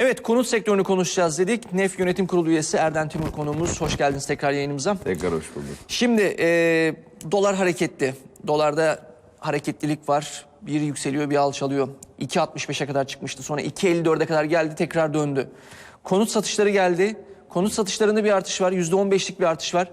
Evet konut sektörünü konuşacağız dedik. NEF Yönetim Kurulu üyesi Erden Timur konuğumuz. Hoş geldiniz tekrar yayınımıza. Tekrar hoş bulduk. Şimdi e, dolar hareketli. Dolarda hareketlilik var. Bir yükseliyor bir alçalıyor. 2.65'e kadar çıkmıştı. Sonra 2.54'e kadar geldi tekrar döndü. Konut satışları geldi. Konut satışlarında bir artış var. %15'lik bir artış var.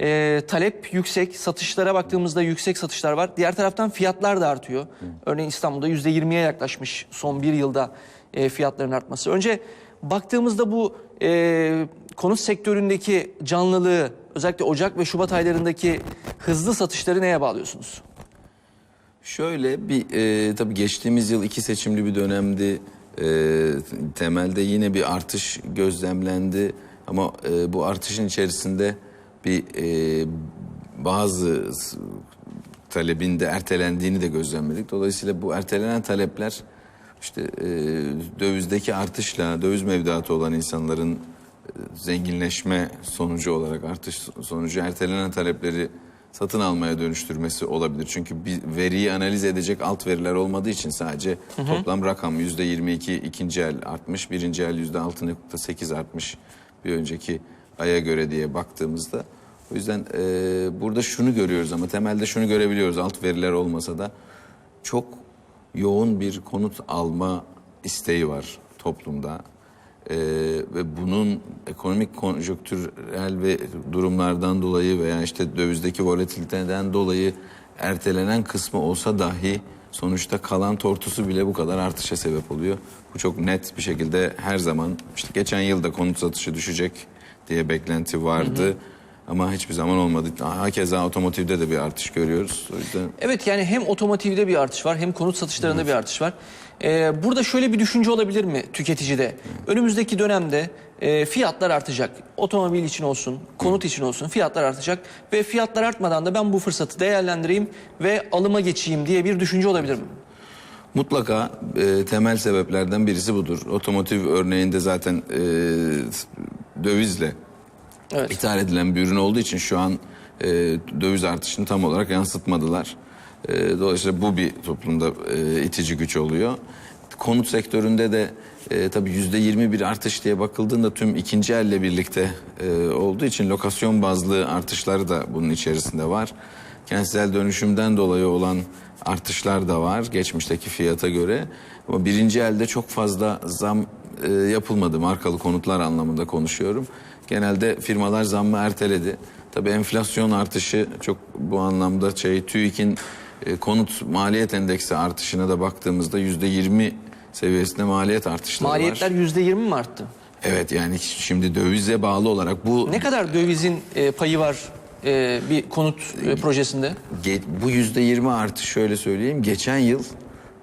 E, talep yüksek. Satışlara baktığımızda yüksek satışlar var. Diğer taraftan fiyatlar da artıyor. Örneğin İstanbul'da %20'ye yaklaşmış son bir yılda e, fiyatların artması. Önce baktığımızda bu e, konut sektöründeki canlılığı özellikle Ocak ve Şubat aylarındaki hızlı satışları neye bağlıyorsunuz? Şöyle bir e, tabii geçtiğimiz yıl iki seçimli bir dönemdi. E, temelde yine bir artış gözlemlendi. Ama e, bu artışın içerisinde bir e, bazı talebin de ertelendiğini de gözlemledik. Dolayısıyla bu ertelenen talepler işte e, dövizdeki artışla döviz mevduatı olan insanların e, zenginleşme sonucu olarak artış sonucu ertelenen talepleri satın almaya dönüştürmesi olabilir. Çünkü bir veriyi analiz edecek alt veriler olmadığı için sadece toplam rakam yüzde 22 ikinci el artmış, birinci el yüzde 6.8 artmış bir önceki aya göre diye baktığımızda. O yüzden e, burada şunu görüyoruz ama temelde şunu görebiliyoruz alt veriler olmasa da çok yoğun bir konut alma isteği var toplumda. Ee, ve bunun ekonomik konjonktürel ve durumlardan dolayı veya işte dövizdeki volatiliteden dolayı ertelenen kısmı olsa dahi sonuçta kalan tortusu bile bu kadar artışa sebep oluyor. Bu çok net bir şekilde her zaman işte geçen yılda konut satışı düşecek diye beklenti vardı. Ama hiçbir zaman olmadı. Hakeza otomotivde de bir artış görüyoruz. O yüzden Evet yani hem otomotivde bir artış var hem konut satışlarında bir artış var. Ee, burada şöyle bir düşünce olabilir mi tüketicide? Önümüzdeki dönemde e, fiyatlar artacak. Otomobil için olsun, konut için olsun fiyatlar artacak. Ve fiyatlar artmadan da ben bu fırsatı değerlendireyim ve alıma geçeyim diye bir düşünce olabilir mi? Mutlaka e, temel sebeplerden birisi budur. Otomotiv örneğinde zaten e, dövizle Evet. ithal edilen bir ürün olduğu için şu an e, döviz artışını tam olarak yansıtmadılar. E, dolayısıyla bu bir toplumda e, itici güç oluyor. Konut sektöründe de e, tabii yüzde yirmi bir artış diye bakıldığında tüm ikinci elle birlikte e, olduğu için lokasyon bazlı artışları da bunun içerisinde var. Kentsel dönüşümden dolayı olan artışlar da var geçmişteki fiyata göre. Ama birinci elde çok fazla zam e, yapılmadı markalı konutlar anlamında konuşuyorum. Genelde firmalar zammı erteledi. Tabii enflasyon artışı çok bu anlamda şey TÜİK'in e, konut maliyet endeksi artışına da baktığımızda yüzde yirmi seviyesinde maliyet artışları Maliyetler var. yüzde yirmi mi arttı? Evet yani şimdi dövize bağlı olarak bu Ne kadar dövizin e, payı var e, bir konut e, projesinde? Ge- bu yüzde yirmi artış şöyle söyleyeyim. Geçen yıl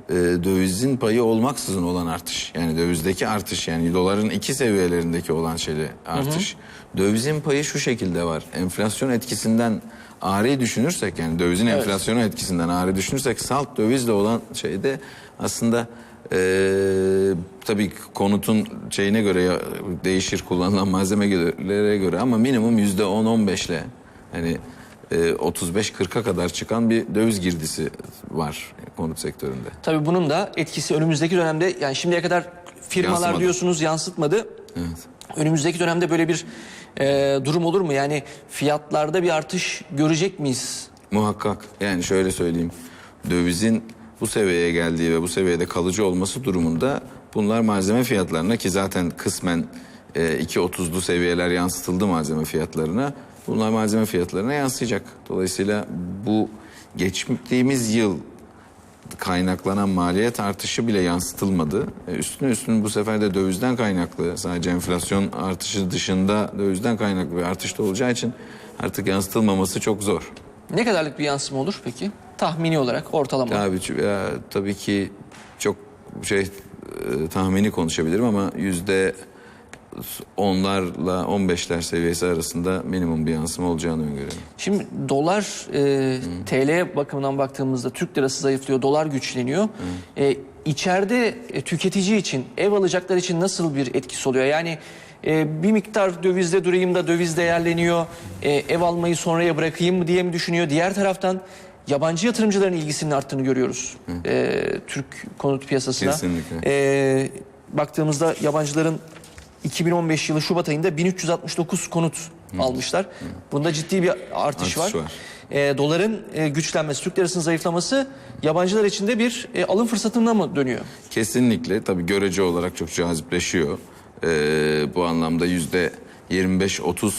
e, dövizin payı olmaksızın olan artış. Yani dövizdeki artış yani doların iki seviyelerindeki olan şeyde artış. Dövizin payı şu şekilde var. Enflasyon etkisinden ağrıyı düşünürsek yani dövizin Evet. enflasyonu etkisinden ağrı düşünürsek salt dövizle olan şeyde aslında e, tabii konutun şeyine göre değişir kullanılan malzemelere göre ama minimum yüzde 10-15 ile hani e, 35-40'a kadar çıkan bir döviz girdisi var konut sektöründe. Tabii bunun da etkisi önümüzdeki dönemde yani şimdiye kadar firmalar Yansımadı. diyorsunuz yansıtmadı. Evet. Önümüzdeki dönemde böyle bir e, durum olur mu? Yani fiyatlarda bir artış görecek miyiz? Muhakkak yani şöyle söyleyeyim dövizin bu seviyeye geldiği ve bu seviyede kalıcı olması durumunda bunlar malzeme fiyatlarına ki zaten kısmen e, 2.30'lu seviyeler yansıtıldı malzeme fiyatlarına bunlar malzeme fiyatlarına yansıyacak. Dolayısıyla bu geçtiğimiz yıl kaynaklanan maliyet artışı bile yansıtılmadı. E, Üstüne üstüne bu sefer de dövizden kaynaklı sadece enflasyon artışı dışında dövizden kaynaklı bir artış da olacağı için artık yansıtılmaması çok zor. Ne kadarlık bir yansıma olur peki? Tahmini olarak ortalama. Tabii, ya, tabii ki çok şey e, tahmini konuşabilirim ama yüzde onlarla 15'ler seviyesi arasında minimum bir yansıma olacağını öngörüyorum. Şimdi dolar e, TL bakımından baktığımızda Türk lirası zayıflıyor, dolar güçleniyor. E, içeride e, tüketici için, ev alacaklar için nasıl bir etkisi oluyor? Yani e, bir miktar dövizde durayım da döviz değerleniyor, e, ev almayı sonraya bırakayım mı diye mi düşünüyor? Diğer taraftan yabancı yatırımcıların ilgisinin arttığını görüyoruz e, Türk konut piyasasına. Kesinlikle. E, baktığımızda yabancıların 2015 yılı Şubat ayında 1369 konut almışlar. Bunda ciddi bir artış, Artış var. var. E, doların e, güçlenmesi, Türk lirasının zayıflaması yabancılar için de bir e, alım fırsatına mı dönüyor? Kesinlikle tabii görece olarak çok cazipleşiyor. Ee, bu anlamda yüzde 25-30 e,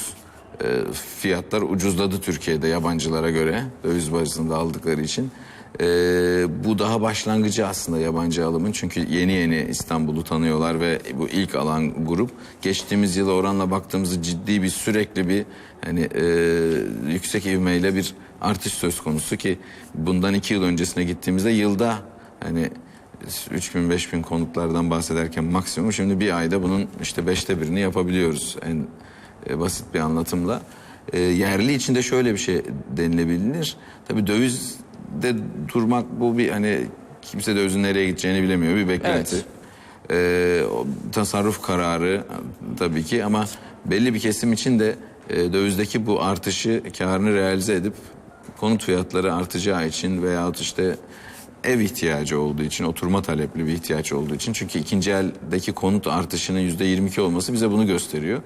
fiyatlar ucuzladı Türkiye'de yabancılara göre döviz bazında aldıkları için. Ee, bu daha başlangıcı aslında yabancı alımın çünkü yeni yeni İstanbul'u tanıyorlar ve bu ilk alan grup geçtiğimiz yıla oranla baktığımızda ciddi bir sürekli bir hani e, yüksek ivmeyle bir artış söz konusu ki bundan iki yıl öncesine gittiğimizde yılda hani 3000 5000 konutlardan bahsederken maksimum şimdi bir ayda bunun işte beşte birini yapabiliyoruz en e, basit bir anlatımla. E, yerli içinde şöyle bir şey denilebilir. Tabii dövizde durmak bu bir hani kimse dövizin nereye gideceğini bilemiyor bir beklenti. E, o tasarruf kararı tabii ki ama belli bir kesim için de e, dövizdeki bu artışı karını realize edip konut fiyatları artacağı için veyahut işte ev ihtiyacı olduğu için, oturma talepli bir ihtiyaç olduğu için. Çünkü ikinci eldeki konut artışının yüzde 22 olması bize bunu gösteriyor.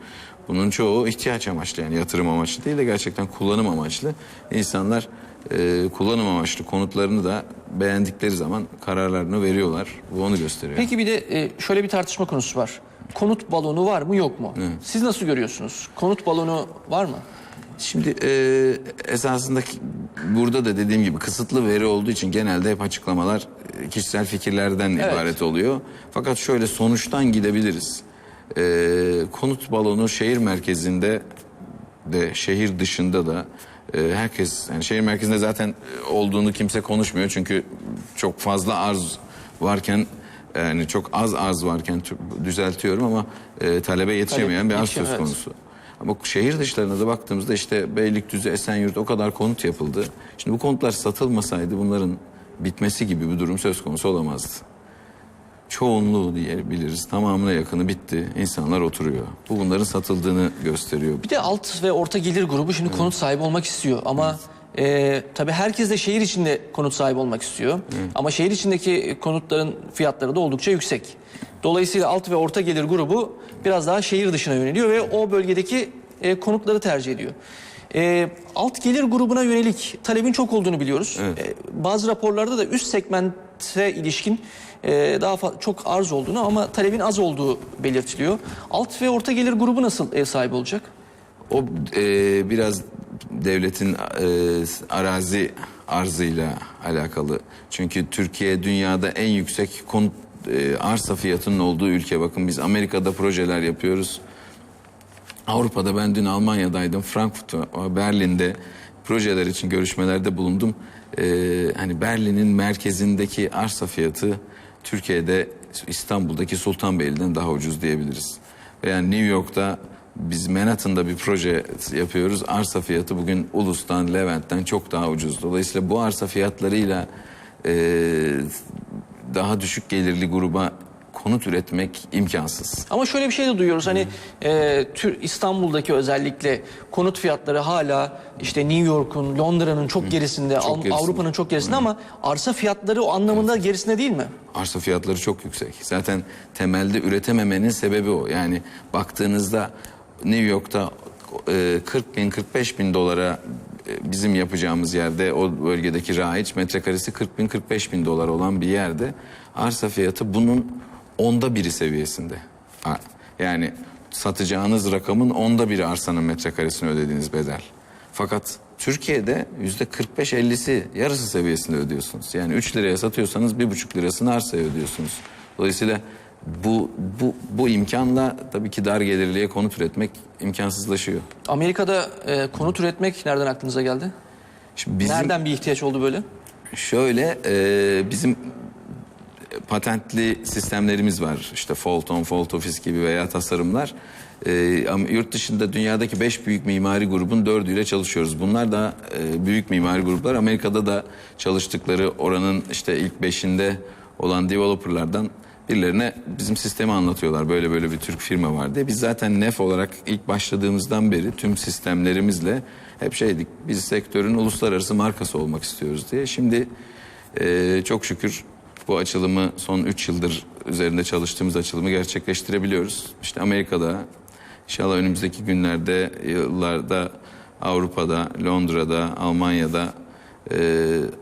Bunun çoğu ihtiyaç amaçlı yani yatırım amaçlı değil de gerçekten kullanım amaçlı. İnsanlar e, kullanım amaçlı konutlarını da beğendikleri zaman kararlarını veriyorlar. Bu onu gösteriyor. Peki bir de e, şöyle bir tartışma konusu var. Konut balonu var mı yok mu? Siz nasıl görüyorsunuz? Konut balonu var mı? Şimdi e, esasında burada da dediğim gibi kısıtlı veri olduğu için genelde hep açıklamalar e, kişisel fikirlerden ibaret oluyor. Fakat şöyle sonuçtan gidebiliriz. E, konut balonu şehir merkezinde de şehir dışında da e, herkes yani şehir merkezinde zaten e, olduğunu kimse konuşmuyor çünkü çok fazla arz varken yani çok az arz varken düzeltiyorum ama e, talebe yetişemeyen bir arz söz evet. konusu. Ama şehir dışlarına da baktığımızda işte Beylikdüzü, Esenyurt o kadar konut yapıldı. Şimdi bu konutlar satılmasaydı bunların bitmesi gibi bir durum söz konusu olamazdı. Çoğunluğu diyebiliriz. Tamamına yakını bitti. İnsanlar oturuyor. Bu bunların satıldığını gösteriyor. Bir de alt ve orta gelir grubu şimdi konut sahibi olmak istiyor ama e, tabii herkes de şehir içinde konut sahibi olmak istiyor. Ama şehir içindeki konutların fiyatları da oldukça yüksek. Dolayısıyla alt ve orta gelir grubu biraz daha şehir dışına yöneliyor ve o bölgedeki e, konutları tercih ediyor. E, alt gelir grubuna yönelik talebin çok olduğunu biliyoruz. E, bazı raporlarda da üst segmente ilişkin e, daha çok arz olduğunu ama talebin az olduğu belirtiliyor. Alt ve orta gelir grubu nasıl ev sahibi olacak? O e, biraz devletin e, arazi arzıyla alakalı. Çünkü Türkiye dünyada en yüksek konut e, arsa fiyatının olduğu ülke. Bakın biz Amerika'da projeler yapıyoruz. Avrupa'da ben dün Almanya'daydım. Frankfurt, Berlin'de projeler için görüşmelerde bulundum. Ee, hani Berlin'in merkezindeki arsa fiyatı Türkiye'de İstanbul'daki Sultanbeyli'den daha ucuz diyebiliriz. Veya New York'ta biz Manhattan'da bir proje yapıyoruz. Arsa fiyatı bugün Ulus'tan, Levent'ten çok daha ucuz. Dolayısıyla bu arsa fiyatlarıyla e, daha düşük gelirli gruba konut üretmek imkansız. Ama şöyle bir şey de duyuyoruz hani e, tür İstanbul'daki özellikle konut fiyatları hala işte New York'un, Londra'nın çok gerisinde, Al- gerisinde. Avrupa'nın çok gerisinde ama arsa fiyatları o anlamında gerisinde değil mi? Arsa fiyatları çok yüksek. Zaten temelde üretememenin sebebi o. Yani baktığınızda New York'ta e, 40 bin 45 bin dolara e, bizim yapacağımız yerde o bölgedeki raiç metrekaresi 40 bin 45 bin dolar olan bir yerde arsa fiyatı bunun onda biri seviyesinde. Yani satacağınız rakamın onda biri arsanın metrekaresini ödediğiniz bedel. Fakat Türkiye'de yüzde 45-50'si yarısı seviyesinde ödüyorsunuz. Yani 3 liraya satıyorsanız 1,5 lirasını arsaya ödüyorsunuz. Dolayısıyla bu, bu, bu imkanla tabii ki dar gelirliye konut üretmek imkansızlaşıyor. Amerika'da e, konut üretmek nereden aklınıza geldi? Şimdi bizim Nereden bir ihtiyaç oldu böyle? şöyle e, bizim patentli sistemlerimiz var. İşte Fault on Fault Office gibi veya tasarımlar. Ee, ama yurt dışında dünyadaki beş büyük mimari grubun dördüyle çalışıyoruz. Bunlar da e, büyük mimari gruplar. Amerika'da da çalıştıkları oranın işte ilk beşinde olan developerlardan birilerine bizim sistemi anlatıyorlar. Böyle böyle bir Türk firma var diye. Biz zaten NEF olarak ilk başladığımızdan beri tüm sistemlerimizle hep şeydik. Biz sektörün uluslararası markası olmak istiyoruz diye. Şimdi e, çok şükür bu açılımı son 3 yıldır üzerinde çalıştığımız açılımı gerçekleştirebiliyoruz. İşte Amerika'da inşallah önümüzdeki günlerde, yıllarda Avrupa'da, Londra'da, Almanya'da, e,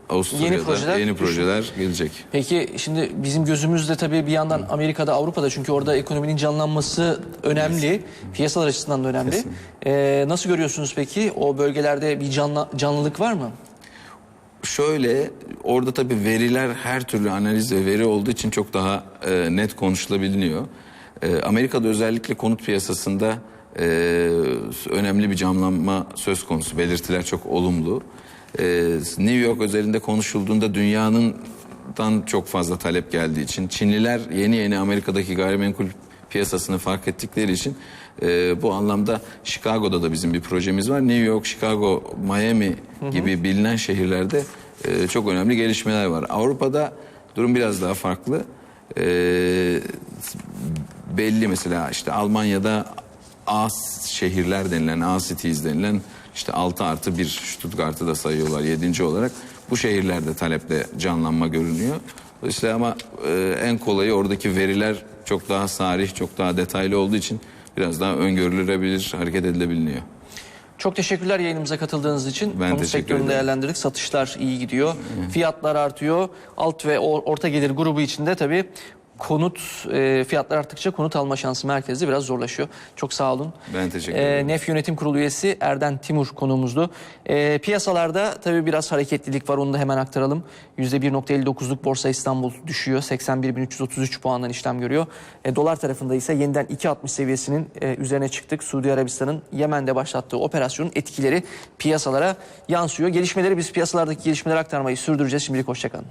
Avusturya'da Yeni projeler yeni düşün- projeler gelecek. Peki şimdi bizim gözümüzde tabii bir yandan Amerika'da, Avrupa'da çünkü orada ekonominin canlanması önemli. Piyasalar açısından da önemli. Ee, nasıl görüyorsunuz peki? O bölgelerde bir canlı, canlılık var mı? Şöyle orada tabii veriler her türlü analiz ve veri olduğu için çok daha e, net konuşulabiliyor. E, Amerika'da özellikle konut piyasasında e, önemli bir camlanma söz konusu. Belirtiler çok olumlu. E, New York özelinde konuşulduğunda dünyanın dan çok fazla talep geldiği için Çinliler yeni yeni Amerika'daki gayrimenkul piyasasını fark ettikleri için e, bu anlamda Chicago'da da bizim bir projemiz var. New York, Chicago, Miami gibi bilinen şehirlerde e, çok önemli gelişmeler var. Avrupa'da durum biraz daha farklı. E, belli mesela işte Almanya'da A şehirler denilen, A cities denilen işte 6 artı 1 Stuttgart'ı da sayıyorlar 7. olarak. Bu şehirlerde talepte canlanma görünüyor. İşte ama e, en kolayı oradaki veriler çok daha sarih, çok daha detaylı olduğu için biraz daha öngörülebilir, hareket edilebiliyor. Çok teşekkürler yayınımıza katıldığınız için. Ben Konut sektörünü değerlendirdik. Satışlar iyi gidiyor. Fiyatlar artıyor. Alt ve or- orta gelir grubu içinde tabii konut e, fiyatlar arttıkça konut alma şansı merkezde biraz zorlaşıyor. Çok sağ olun. Ben teşekkür E, ederim. NEF Yönetim Kurulu üyesi Erden Timur konuğumuzdu. E, piyasalarda tabii biraz hareketlilik var onu da hemen aktaralım. %1.59'luk Borsa İstanbul düşüyor. 81.333 puandan işlem görüyor. E, dolar tarafında ise yeniden 2.60 seviyesinin e, üzerine çıktık. Suudi Arabistan'ın Yemen'de başlattığı operasyonun etkileri piyasalara yansıyor. Gelişmeleri biz piyasalardaki gelişmeleri aktarmayı sürdüreceğiz. Şimdilik hoşçakalın.